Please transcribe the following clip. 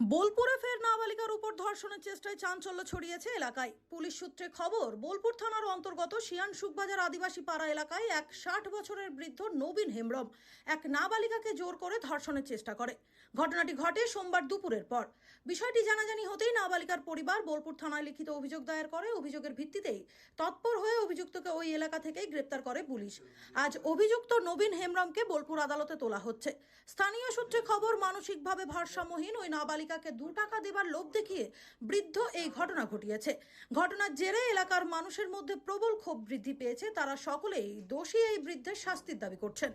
বোলপুরে ফের নাবালিকার উপর ধর্ষণের চেষ্টায় চাঞ্চল্য ছড়িয়েছে এলাকায়। পুলিশ সূত্রে খবর, বোলপুর থানার অন্তর্গত শিয়ান সুখবাজার আদিবাসী পাড়া এলাকায় এক ষাট বছরের বৃদ্ধ নবীন হেমব্রম এক নাবালিকাকে জোর করে ধর্ষণের চেষ্টা করে। ঘটনাটি ঘটে সোমবার দুপুরের পর। বিষয়টি জানাজানি হতেই নাবালিকার পরিবার বোলপুর থানায় লিখিত অভিযোগ দায়ের করে। অভিযোগের ভিত্তিতেই তৎপর হয়ে অভিযুক্তকে ওই এলাকা থেকেই গ্রেপ্তার করে পুলিশ। আজ অভিযুক্ত নবীন হেমব্রমকে বোলপুর আদালতে তোলা হচ্ছে। স্থানীয় সূত্রে খবর, মানসিকভাবে ভারসাম্যহীন ওই নাবালিকাকে দু টাকা দেবার লোভ দেখিয়ে বৃদ্ধ এই ঘটনা ঘটিয়েছে। ঘটনার জেরে এলাকার মানুষের মধ্যে প্রবল ক্ষোভ বৃদ্ধি পেয়েছে। তারা সকলেই দোষী এই বৃদ্ধের শাস্তির দাবি করছেন।